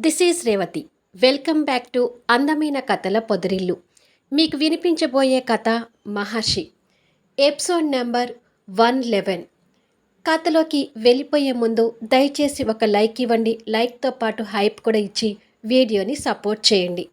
This is Revathi. Welcome back to అందమైన కథల పొదరిల్లు. మీకు వినిపించబోయే కథ Maharshi. Episode number one eleven. కథలోకి వెళ్ళిపోయే ముందు దయచేసి ఒక లైక్ ఇవ్వండి. లైక్తో పాటు హైప్ కూడా ఇచ్చి వీడియోని సపోర్ట్ చేయండి.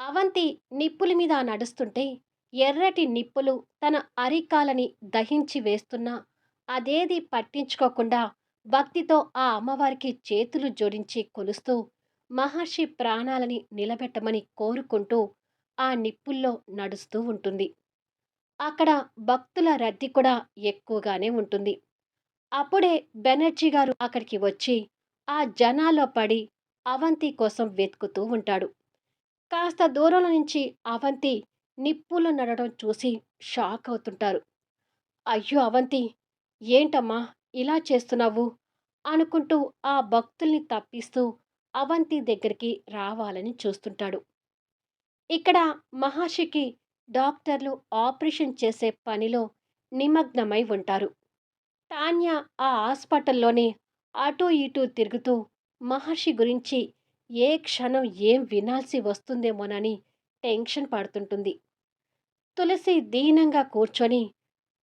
అవంతి నిప్పుల మీద నడుస్తుంటే ఎర్రటి నిప్పులు తన అరికాలని దహించి వేస్తున్నా అదేది పట్టించుకోకుండా భక్తితో ఆ అమ్మవారికి చేతులు జోడించి కొలుస్తూ మహర్షి ప్రాణాలని నిలబెట్టమని కోరుకుంటూ ఆ నిప్పుల్లో నడుస్తూ ఉంటుంది. అక్కడ భక్తుల రద్దీ కూడా ఎక్కువగానే ఉంటుంది. అప్పుడే బెనర్జీ గారు అక్కడికి వచ్చి ఆ జనాల్లో పడి అవంతి కోసం వెతుకుతూ ఉంటాడు. కాస్త దూరం నుంచి అవంతి నిప్పులు నడడం చూసి షాక్ అవుతుంటారు. అయ్యో అవంతి ఏంటమ్మా ఇలా చేస్తున్నావు? అనుకుంటూ ఆ భక్తుల్ని తప్పిస్తూ అవంతి దగ్గరికి రావాలని చూస్తుంటాడు. ఇక్కడ మహర్షికి డాక్టర్లు ఆపరేషన్ చేసే పనిలో నిమగ్నమై ఉంటారు. తాన్య ఆ హాస్పిటల్లోనే అటూ ఇటూ తిరుగుతూ మహర్షి గురించి ఏ క్షణం ఏం వినాల్సి వస్తుందేమోనని టెన్షన్ పడుతుంటుంది. తులసి దీనంగా కూర్చొని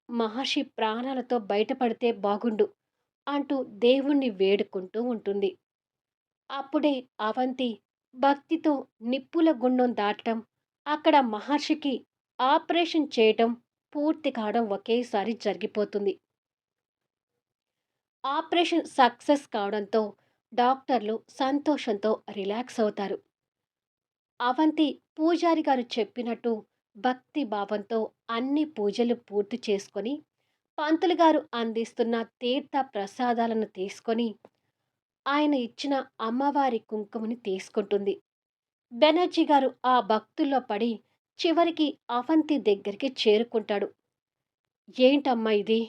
మహర్షి ప్రాణాలతో బయటపడితే బాగుండు. అంటూ దేవుణ్ణి వేడుకుంటూ ఉంటుంది. అప్పుడే అవంతి భక్తితో నిప్పుల గుండం దాటడం అక్కడ మహర్షికి ఆపరేషన్ చేయటం పూర్తి కావడం ఒకేసారి జరిగిపోతుంది. ఆపరేషన్ సక్సెస్ కావడంతో డాక్టర్లు సంతోషంతో రిలాక్స్ అవుతారు. అవంతి పూజారి గారు చెప్పినట్టు భక్తి భావంతో అన్ని పూజలు పూర్తి చేసుకొని పంతులు గారు అందిస్తున్న తీర్థ ప్రసాదాలను తీసుకొని ఆయన ఇచ్చిన అమ్మవారి కుంకుమని తీసుకుంటుంది. బెనర్జీ గారు ఆ భక్తుల్లో పడి చివరికి అవంతి దగ్గరికి చేరుకుంటాడు. ఏంటమ్మా ఇది?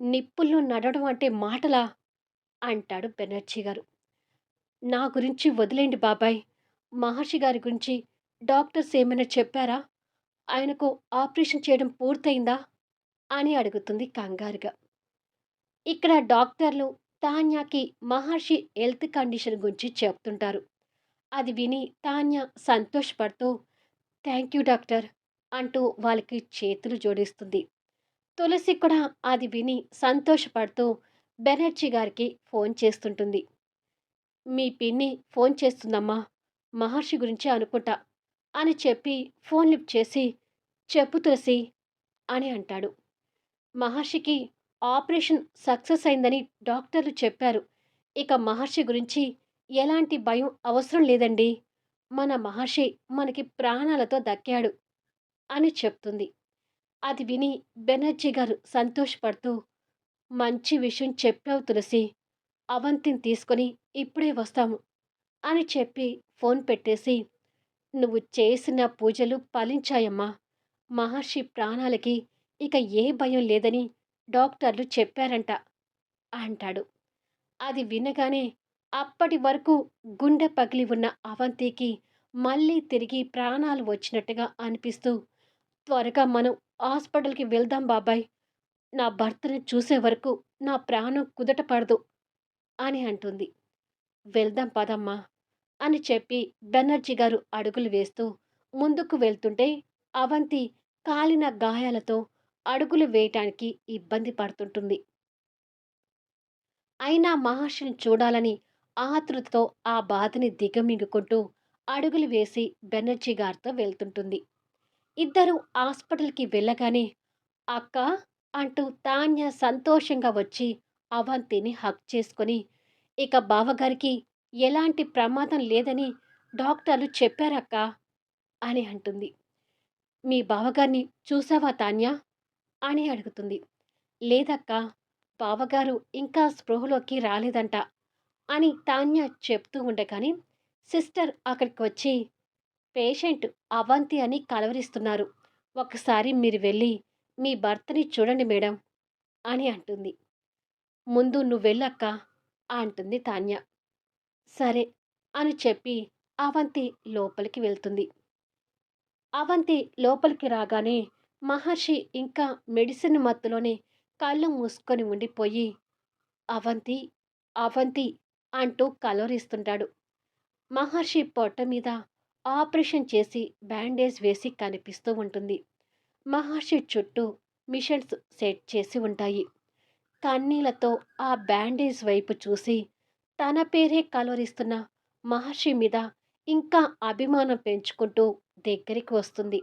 నిప్పుల్లో నడవడం అంటే మాటలా అంటాడు బెనర్జీ గారు. నా గురించి వదిలేండి బాబాయ్. మహర్షి గారి గురించి డాక్టర్స్ ఏమైనా చెప్పారా? ఆయనకు ఆపరేషన్ చేయడం పూర్తయిందా? అని అడుగుతుంది కంగారుగా. ఇక్కడ డాక్టర్లు తాన్యాకి మహర్షి హెల్త్ కండిషన్ గురించి చెప్తుంటారు. అది విని తాన్య సంతోషపడుతూ థ్యాంక్ యూ డాక్టర్ అంటూ వాళ్ళకి చేతులు జోడిస్తుంది. తులసి కూడా అది విని సంతోషపడుతూ బెనర్జీ గారికి ఫోన్ చేస్తుంటుంది. మీ పిన్ని ఫోన్ చేస్తుందమ్మా మహర్షి గురించి అనుకుంటా అని చెప్పి ఫోన్ లిఫ్ట్ చేసి చెప్పు తులసి అని అంటాడు. మహర్షికి ఆపరేషన్ సక్సెస్ అయిందని డాక్టర్లు చెప్పారు. ఇక మహర్షి గురించి ఎలాంటి భయం అవసరం లేదండి. మన మహర్షి మనకి ప్రాణాలతో దక్కాడు అని చెప్తుంది. అది విని బెనర్జీ గారు సంతోషపడుతూ మంచి విషయం చెప్పావు తులసి. అవంతిని తీసుకొని ఇప్పుడే వస్తాము అని చెప్పి ఫోన్ పెట్టేసి నువ్వు చేసిన పూజలు ఫలించాయమ్మా. మహర్షి ప్రాణాలకి ఇక ఏ భయం లేదని డాక్టర్లు చెప్పారంట అంటాడు. అది వినగానే అప్పటి వరకు గుండె పగిలి ఉన్న అవంతికి మళ్ళీ తిరిగి ప్రాణాలు వచ్చినట్టుగా అనిపిస్తూ త్వరగా మనం హాస్పిటల్కి వెళ్దాం బాబాయ్ నా భర్తను చూసే వరకు నా ప్రాణం కుదట పడదు అని అంటుంది. వెళ్దాం పదమ్మా అని చెప్పి బెనర్జీ గారు అడుగులు వేస్తూ ముందుకు వెళ్తుంటే అవంతి కాలిన గాయాలతో అడుగులు వేయటానికి ఇబ్బంది పడుతుంటుంది. అయినా మహర్షిని చూడాలని ఆతృతతో ఆ బాధని దిగమింగుకుంటూ అడుగులు వేసి బెనర్జీ గారితో వెళ్తుంటుంది. ఇద్దరు హాస్పిటల్కి వెళ్ళగానే అక్క అంటూ తాన్య సంతోషంగా వచ్చి అవంతిని హక్ చేసుకొని ఇక బావగారికి ఎలాంటి ప్రమాదం లేదని డాక్టర్లు చెప్పారక్క అని అంటుంది. మీ బావగారిని చూసావా తాన్య? అని అడుగుతుంది. లేదక్క బావగారు ఇంకా స్పృహలోకి రాలేదంట అని తాన్య చెప్తూ ఉండగానే సిస్టర్ అక్కడికి వచ్చి పేషెంట్ అవంతి అని కలవరిస్తున్నారు. ఒకసారి మీరు వెళ్ళి మీ భర్తని చూడండి మేడం అని అంటుంది. ముందు నువ్వు వెళ్ళక్క అంటుంది తాన్య. సరే అని చెప్పి అవంతి లోపలికి వెళ్తుంది. అవంతి లోపలికి రాగానే మహర్షి ఇంకా మెడిసిన్ మత్తులోనే కళ్ళు మూసుకొని ఉండిపోయి అవంతి అవంతి అంటూ కలవరిస్తుంటాడు. మహర్షి పొట్ట మీద ఆపరేషన్ చేసి బ్యాండేజ్ వేసి కనిపిస్తూ ఉంటుంది. మహర్షి చుట్టూ మిషన్స్ సెట్ చేసి ఉంటాయి. కన్నీళ్ళతో ఆ బ్యాండేజ్ వైపు చూసి తన పేరే కలవరిస్తున్న మహర్షి మీద ఇంకా అభిమానం పెంచుకుంటూ దగ్గరికి వస్తుంది.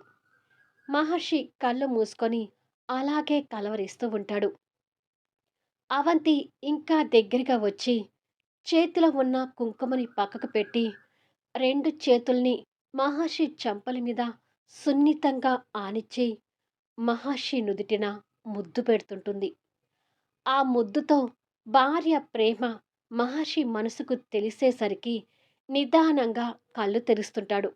మహర్షి కళ్ళు మూసుకొని అలాగే కలవరిస్తూ ఉంటాడు. అవంతి ఇంకా దగ్గరగా వచ్చి చేతిలో ఉన్న కుంకుమని పక్కకు పెట్టి రెండు చేతుల్ని మహర్షి చెంపల మీద సున్నితంగా ఆనిచ్చి మహర్షి నుదిటిన ముద్దు పెడుతుంటుంది. ఆ ముద్దుతో భార్య ప్రేమ మహర్షి మనసుకు తెలిసేసరికి నిదానంగా కళ్ళు తెరుస్తుంటాడు.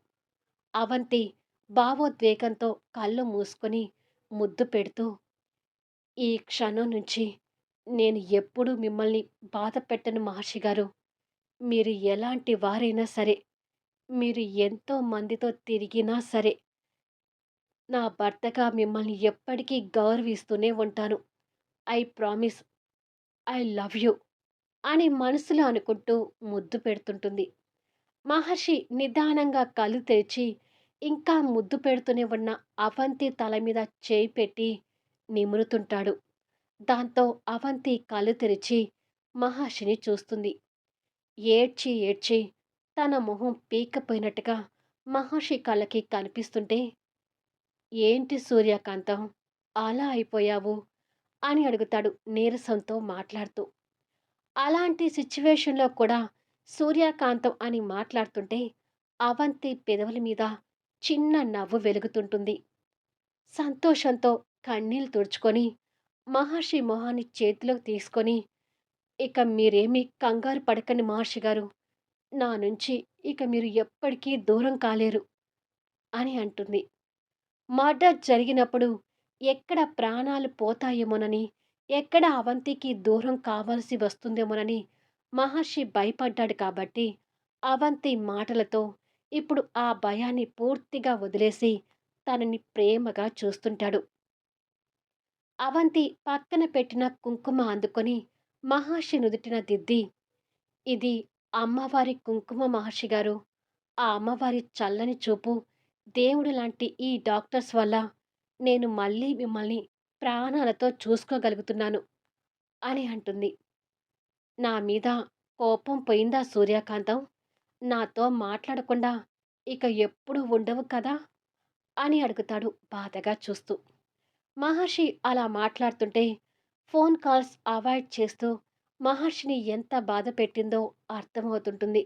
అవంతి భావోద్వేగంతో కళ్ళు మూసుకొని ముద్దు పెడుతూ ఈ క్షణం నుంచి నేను ఎప్పుడూ మిమ్మల్ని బాధ పెట్టను మహర్షి గారు. మీరు ఎలాంటి వారైనా సరే, మీరు ఎంతో మందితో తిరిగినా సరే, నా భర్తగా మిమ్మల్ని ఎప్పటికీ గౌరవిస్తూనే ఉంటాను. I promise I love you అని మనసులో అనుకుంటూ ముద్దు పెడుతుంటుంది. మహర్షి నిదానంగా కళ్ళు తెరిచి ఇంకా ముద్దు పెడుతూనే ఉన్న అవంతి తల మీద చేయి పెట్టి నిమురుతుంటాడు. దాంతో అవంతి కళ్ళు తెరిచి మహర్షిని చూస్తుంది. ఏడ్చి ఏడ్చి తన మొహం పీకపోయినట్టుగా మహర్షి కళ్ళకి కనిపిస్తుంటే ఏంటి సూర్యకాంతం అలా అయిపోయావు అని అడుగుతాడు నీరసంతో మాట్లాడుతూ అలాంటి సిచ్యువేషన్లో కూడా సూర్యకాంతం అని మాట్లాడుతుంటే అవంతి పెదవుల మీద చిన్న నవ్వు వెలుగుతుంటుంది. సంతోషంతో కన్నీళ్ళు తుడుచుకొని మహర్షి మొహాన్ని చేతిలోకి తీసుకొని ఇక మీరేమీ కంగారు పడకండి మహర్షి గారు. నా నుంచి ఇక మీరు ఎప్పటికీ దూరం కాలేరు అని అంటుంది. మర్డర్ జరిగినప్పుడు ఎక్కడ ప్రాణాలు పోతాయేమోనని ఎక్కడ అవంతికి దూరం కావాల్సి వస్తుందేమోనని మహర్షి భయపడ్డాడు కాబట్టి అవంతి మాటలతో ఇప్పుడు ఆ భయాన్ని పూర్తిగా వదిలేసి తనని ప్రేమగా చూస్తుంటాడు. అవంతి పక్కన పెట్టిన కుంకుమ అందుకొని మహర్షి నుదుటిన దిద్ది ఇది అమ్మవారి కుంకుమ మహర్షి గారు. ఆ అమ్మవారి చల్లని చూపు దేవుడు లాంటి ఈ డాక్టర్స్ వల్ల నేను మళ్ళీ మిమ్మల్ని ప్రాణాలతో చూసుకోగలుగుతున్నాను అని అంటుంది. నా మీద కోపం పోయిందా సూర్యకాంతం? నాతో మాట్లాడకుండా ఇక ఎప్పుడు ఉండవు కదా? అని అడుగుతాడు బాధగా చూస్తూ. మహర్షి అలా మాట్లాడుతుంటే ఫోన్ కాల్స్ అవాయిడ్ చేస్తూ మహర్షిని ఎంత బాధ పెట్టిందో అర్థమవుతుంటుంది.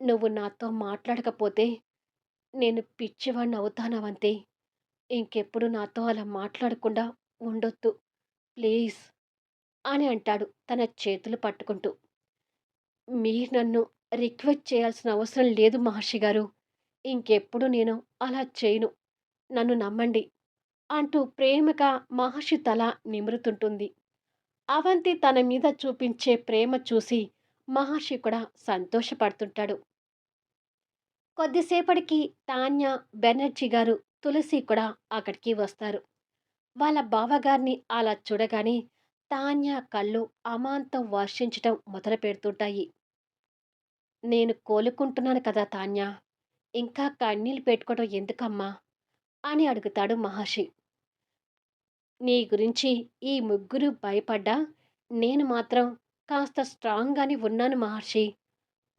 నువ్వు నాతో మాట్లాడకపోతే నేను పిచ్చివాణ్ణి అవుతానవంతే. ఇంకెప్పుడు నాతో అలా మాట్లాడకుండా ఉండొద్దు. ప్లీజ్ అని అంటాడు తన చేతులు పట్టుకుంటూ. మీరు నన్ను రిక్వెస్ట్ చేయాల్సిన అవసరం లేదు మహర్షి గారు. ఇంకెప్పుడు నేను అలా చేయను. నన్ను నమ్మండి అంటూ ప్రేమగా మహర్షి తల నిమురుతుంటుంది. అవంతి తన మీద చూపించే ప్రేమ చూసి మహర్షి కూడా సంతోషపడుతుంటాడు. కొద్దిసేపటికి తాన్య బెనర్జీ గారు తులసి కూడా అక్కడికి వస్తారు. వాళ్ళ బావగారిని అలా చూడగానే తాన్య కళ్ళు అమాంతం వర్షించటం మొదలు పెడుతుంటాయి నేను కోలుకుంటున్నాను కదా తాన్య. ఇంకా కన్నీళ్ళు పెట్టుకోవడం ఎందుకమ్మా? అని అడుగుతాడు మహర్షి. నీ గురించి ఈ ముగ్గురు భయపడ్డా నేను మాత్రం కాస్త స్ట్రాంగ్గానే ఉన్నాను మహర్షి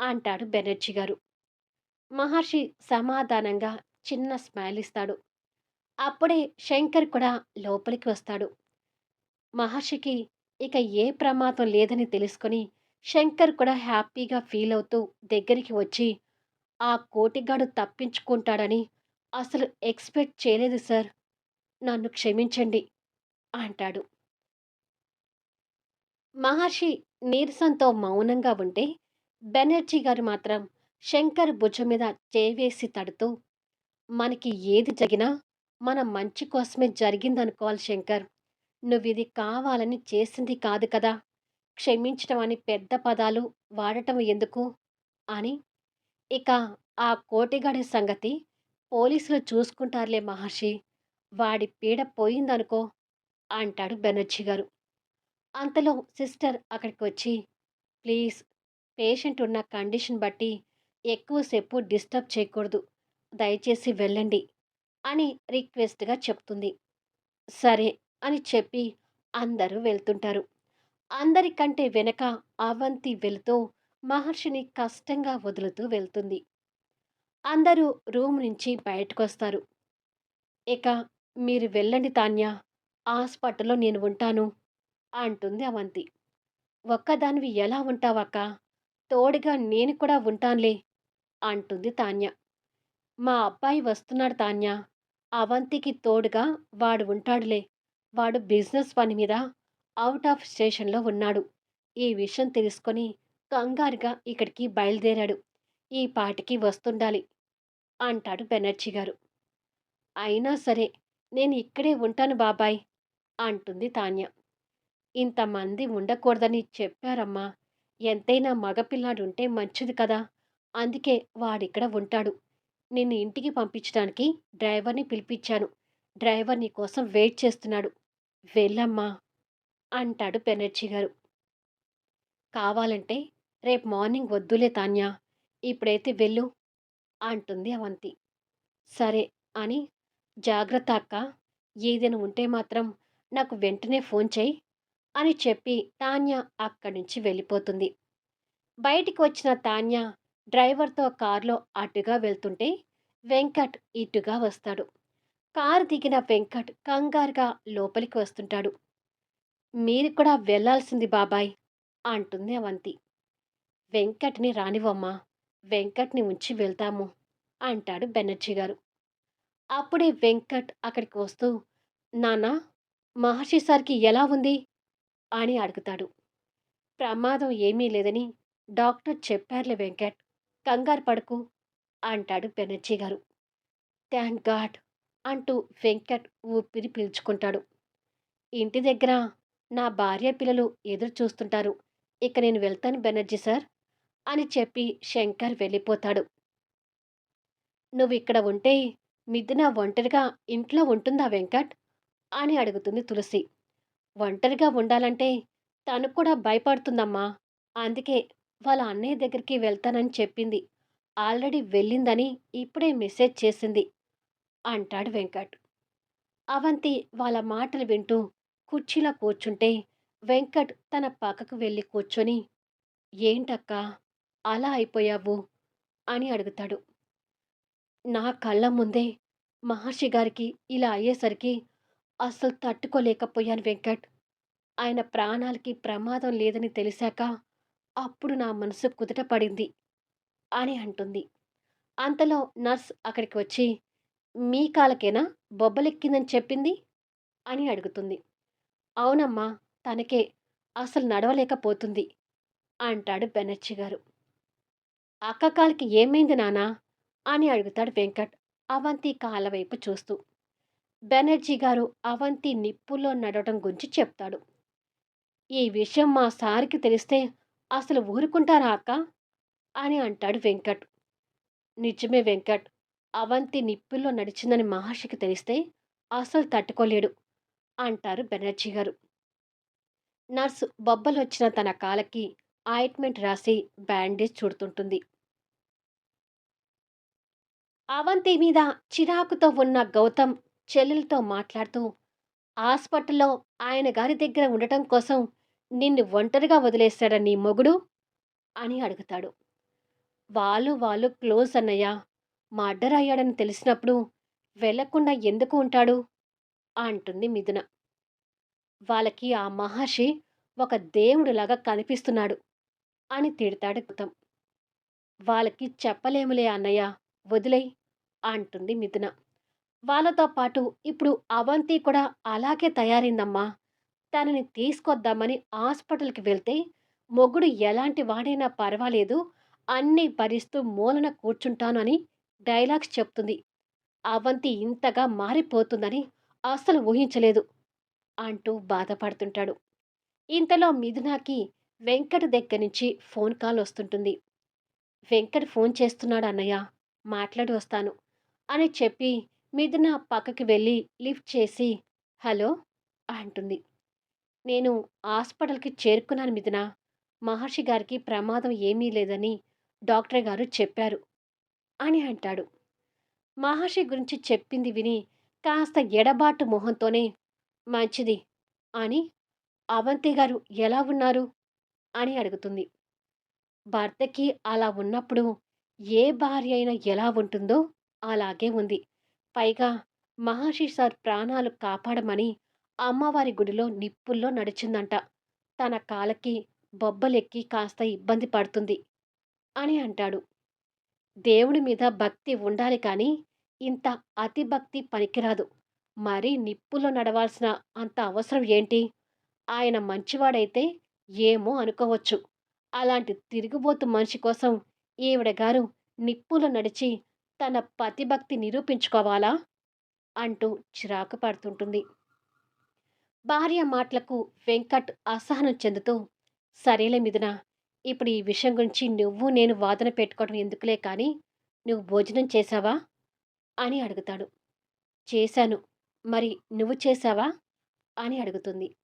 అంటాడు బెనర్జీ గారు. మహర్షి సమాధానంగా చిన్న స్మైల్ ఇస్తాడు. అప్పుడే శంకర్ కూడా లోపలికి వస్తాడు. మహర్షికి ఇక ఏ ప్రమాదం లేదని తెలుసుకొని శంకర్ కూడా హ్యాపీగా ఫీల్ అవుతూ దగ్గరికి వచ్చి ఆ కోటిగాడు తప్పించుకుంటాడని అసలు ఎక్స్పెక్ట్ చేయలేదు సార్. నన్ను క్షమించండి అంటాడు. మహర్షి నీరసంతో మౌనంగా ఉంటే బెనర్జీ గారు మాత్రం శంకర్ భుజం మీద చేవేసి తడుతూ మనకి ఏది జరిగినా మన మంచి కోసమే జరిగిందనుకోవాలి శంకర్. నువ్వు ఇది కావాలని చేసింది కాదు కదా. క్షమించటం అని పెద్ద పదాలు వాడటం ఎందుకు అని ఇక ఆ కోటిగాడి సంగతి పోలీసులు చూసుకుంటారులే మహర్షి వాడి పీడ పోయిందనుకో అంటాడు బెనర్జీ గారు అంతలో సిస్టర్ అక్కడికి వచ్చి ప్లీజ్ పేషెంట్ ఉన్న కండిషన్ బట్టి ఎక్కువసేపు డిస్టర్బ్ చేయకూడదు. దయచేసి వెళ్ళండి అని రిక్వెస్ట్‌గా చెప్తుంది. సరే అని చెప్పి అందరూ వెళ్తుంటారు. అందరికంటే వెనక అవంతి వెళుతూ మహర్షిని కష్టంగా వదులుతూ వెళ్తుంది. అందరూ రూమ్ నుంచి బయటకొస్తారు. ఇక మీరు వెళ్ళండి తాన్య. హాస్పిటల్‌లో నేను ఉంటాను అంటుంది అవంతి. ఒక్కదానివి ఎలా ఉంటావక్క తోడుగా నేను కూడా ఉంటానులే అంటుంది తాన్య. మా అబ్బాయి వస్తున్నాడు తాన్య. అవంతికి తోడుగా వాడు ఉంటాడులే. వాడు బిజినెస్ పని మీద అవుట్ ఆఫ్ స్టేషన్‌లో ఉన్నాడు. ఈ విషయం తెలుసుకొని కంగారుగా ఇక్కడికి బయలుదేరాడు. ఈ పాటికి వస్తుండాలి అంటాడు బెనర్జీ గారు. అయినా సరే నేను ఇక్కడే ఉంటాను బాబాయ్ అంటుంది తాన్య. ఇంతమంది ఉండకూడదని చెప్పారమ్మా. ఎంతైనా మగపిల్లాడుంటే మంచిది కదా! అందుకే వాడిక్కడ ఉంటాడు. నిన్ను ఇంటికి పంపించడానికి డ్రైవర్‌ని పిలిపించాను. డ్రైవర్ నీ కోసం వెయిట్ చేస్తున్నాడు. వెళ్ళమ్మా అంటాడు బెనర్జీ గారు. కావాలంటే రేపు మార్నింగ్ వద్దులే తాన్య. ఇప్పుడైతే వెళ్ళు అంటుంది అవంతి. సరే అని జాగ్రత్త అక్క ఏదైనా ఉంటే మాత్రం నాకు వెంటనే ఫోన్ చెయ్యి అని చెప్పి తాన్య అక్కడి నుంచి వెళ్ళిపోతుంది. బయటికి వచ్చిన తాన్య డ్రైవర్‌తో కారులో అటుగా వెళ్తుంటే వెంకట్ ఇటుగా వస్తాడు. కారు దిగిన వెంకట్ కంగారుగా లోపలికి వస్తుంటాడు. మీరు కూడా వెళ్ళాల్సింది బాబాయ్ అంటుంది అవంతి. వెంకట్‌ని రానివమ్మా వెంకట్‌ని ఉంచి వెళ్తాము అంటాడు బెనర్జీ గారు. అప్పుడే వెంకట్ అక్కడికి వస్తూ నానా మహర్షి సార్‌కి ఎలా ఉంది? అని అడుగుతాడు. ప్రమాదం ఏమీ లేదని డాక్టర్ చెప్పారులే వెంకట్. కంగారు పడకు అంటాడు బెనర్జీ గారు. థ్యాంక్ గాడ్ అంటూ వెంకట్ ఊపిరి పీల్చుకుంటాడు. ఇంటి దగ్గర నా భార్య పిల్లలు ఎదురు చూస్తుంటారు. ఇక నేను వెళ్తాను బెనర్జీ సార్ అని చెప్పి శంకర్ వెళ్ళిపోతాడు. నువ్వు ఇక్కడ ఉంటే మిథున ఒంటరిగా ఇంట్లో ఉంటుందా వెంకట్? అని అడుగుతుంది తులసి. ఒంటరిగా ఉండాలంటే తను కూడా భయపడుతుందమ్మా. అందుకే వాళ్ళ అన్నయ్య దగ్గరికి వెళ్తానని చెప్పింది. ఆల్రెడీ వెళ్ళిందని ఇప్పుడే మెసేజ్ చేసింది అంటాడు వెంకట్. అవంతి వాళ్ళ మాటలు వింటూ కుర్చీలో కూర్చుంటే వెంకట్ తన పక్కకు వెళ్ళి కూర్చొని ఏంటక్కా అలా అయిపోయావు అని అడుగుతాడు. నా కళ్ళ ముందే మహర్షి గారికి ఇలా అయ్యేసరికి అస్సలు తట్టుకోలేకపోయాను వెంకట్. ఆయన ప్రాణాలకి ప్రమాదం లేదని తెలిసాక అప్పుడు నా మనసు కుదుట పడింది అని అంటుంది. అంతలో నర్స్ అక్కడికి వచ్చి మీ కాలకేనా బొబ్బలెక్కిందని చెప్పింది అని అడుగుతుంది. అవునమ్మా తనకే అసలు నడవలేకపోతుంది అంటాడు బెనర్జీ గారు. అక్క కాలికి ఏమైంది నానా అని అడుగుతాడు వెంకట్ అవంతి కాళ్ళ వైపు చూస్తూ. బెనర్జీ గారు అవంతి నిప్పుల్లో నడవడం గురించి చెప్తాడు. ఈ విషయం మా సార్‌కి తెలిస్తే అసలు ఊరుకుంటారా అక్క? అని అంటాడు వెంకట్. నిజమే వెంకట్. అవంతి నిప్పుల్లో నడిచిందని మహర్షికి తెలిస్తే అసలు తట్టుకోలేడు అంటారు బెనర్జీ గారు. నర్సు బొబ్బలు వచ్చిన తన కాలకి ఆయింట్‌మెంట్ రాసి బ్యాండేజ్ చుడుతుంటుంది. అవంతి మీద చిరాకుతో ఉన్న గౌతమ్ చెల్లెలతో మాట్లాడుతూ హాస్పిటల్‌లో ఆయన గారి దగ్గర ఉండటం కోసం నిన్ను ఒంటరిగా వదిలేశాడా నీ మొగుడు? అని అడుగుతాడు. వాళ్ళు వాళ్ళు క్లోజ్ అన్నయ్య. మర్డర్ అయ్యాడని తెలిసినప్పుడు వెళ్ళకుండా ఎందుకు ఉంటాడు? అంటుంది మిథున. వాళ్ళకి ఆ మహర్షి ఒక దేవుడిలాగా కనిపిస్తున్నాడు అని తిడతాడు గౌతమ్. వాళ్ళకి చెప్పలేములే అన్నయ్య వదిలేయ్ అంటుంది మిథున. వాళ్ళతో పాటు ఇప్పుడు అవంతి కూడా అలాగే తయారైందమ్మా. తనని తీసుకొద్దామని హాస్పిటల్‌కి వెళ్తే మొగుడు ఎలాంటి వాడైనా పర్వాలేదు. అన్నీ భరిస్తూ మూలన కూర్చుంటాను అని డైలాగ్స్ చెప్తుంది. అవంతి ఇంతగా మారిపోతుందని అస్సలు ఊహించలేదు అంటూ బాధపడుతుంటాడు. ఇంతలో మిథునాకి వెంకట్ దగ్గర నుంచి ఫోన్ కాల్ వస్తుంటుంది. వెంకట్ ఫోన్ చేస్తున్నాడు అన్నయ్య. మాట్లాడి వస్తాను అని చెప్పి మిథున పక్కకి వెళ్ళి లిఫ్ట్ చేసి హలో అంటుంది. నేను హాస్పిటల్‌కి చేరుకున్నాను మిథున. మహర్షి గారికి ప్రమాదం ఏమీ లేదని డాక్టర్ గారు చెప్పారు అని అంటాడు మహర్షి గురించి చెప్పింది విని కాస్త ఎడబాటు మొహంతోనే మంచిది. అని అవంతి గారు ఎలా ఉన్నారు? అని అడుగుతుంది. భర్తకి అలా ఉన్నప్పుడు ఏ భార్య అయినా ఎలా ఉంటుందో అలాగే ఉంది. పైగా మహర్షి సార్ ప్రాణాలు కాపాడమని అమ్మవారి గుడిలో నిప్పుల్లో నడిచిందంట. తన కాలకి బొబ్బలెక్కి కాస్త ఇబ్బంది పడుతుంది అని అంటాడు. దేవుడి మీద భక్తి ఉండాలి కానీ ఇంత అతిభక్తి పనికిరాదు. మరీ నిప్పులో నడవాల్సిన అంత అవసరం ఏంటి? ఆయన మంచివాడైతే ఏమో అనుకోవచ్చు. అలాంటి తిరుగుబోతు మనిషి కోసం ఈవిడగారు నిప్పులో నడిచి తన పతిభక్తి నిరూపించుకోవాలా? అంటూ చిరాకు పడుతుంటుంది. భార్య మాటలకు వెంకట్ అసహనం చెందుతూ సరేలే మిథున ఇప్పుడు ఈ విషయం గురించి నువ్వు నేను వాదన పెట్టుకోవడం ఎందుకులే కానీ నువ్వు భోజనం చేశావా? అని అడుగుతాడు. చేశాను. మరి నువ్వు చేశావా? అని అడుగుతుంది.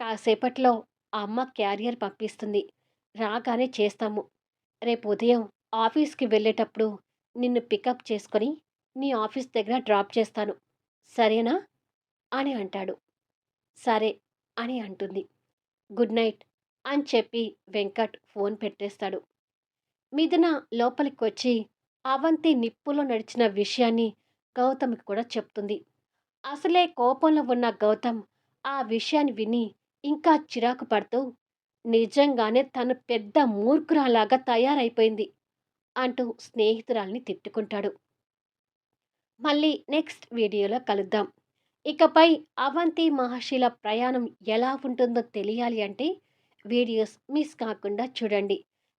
కాసేపట్లో అమ్మ క్యారియర్ పంపిస్తుంది. రాగానే చేస్తాము. రేపు ఉదయం ఆఫీస్కి వెళ్ళేటప్పుడు నిన్ను పికప్ చేసుకొని నీ ఆఫీస్ దగ్గర డ్రాప్ చేస్తాను. సరేనా? అని అంటాడు. సరే అని అంటుంది. గుడ్ నైట్ అని చెప్పి వెంకట్ ఫోన్ పెట్టేస్తాడు. మిథున లోపలికి వచ్చి అవంతి నిప్పులో నడిచిన విషయాన్ని గౌతమ్కి కూడా చెప్తుంది. అసలే కోపంలో ఉన్న గౌతమ్ ఆ విషయాన్ని విని ఇంకా చిరాకు పడుతూ నిజంగానే తను పెద్ద మూర్ఖురాలాగా తయారైపోయింది అంటూ స్నేహితురాల్ని తిట్టుకుంటాడు. మళ్ళీ నెక్స్ట్ వీడియోలో కలుద్దాం. ఇకపై అవంతి మహర్షిల ప్రయాణం ఎలా ఉంటుందో తెలియాలి అంటే వీడియోస్ మిస్ కాకుండా చూడండి.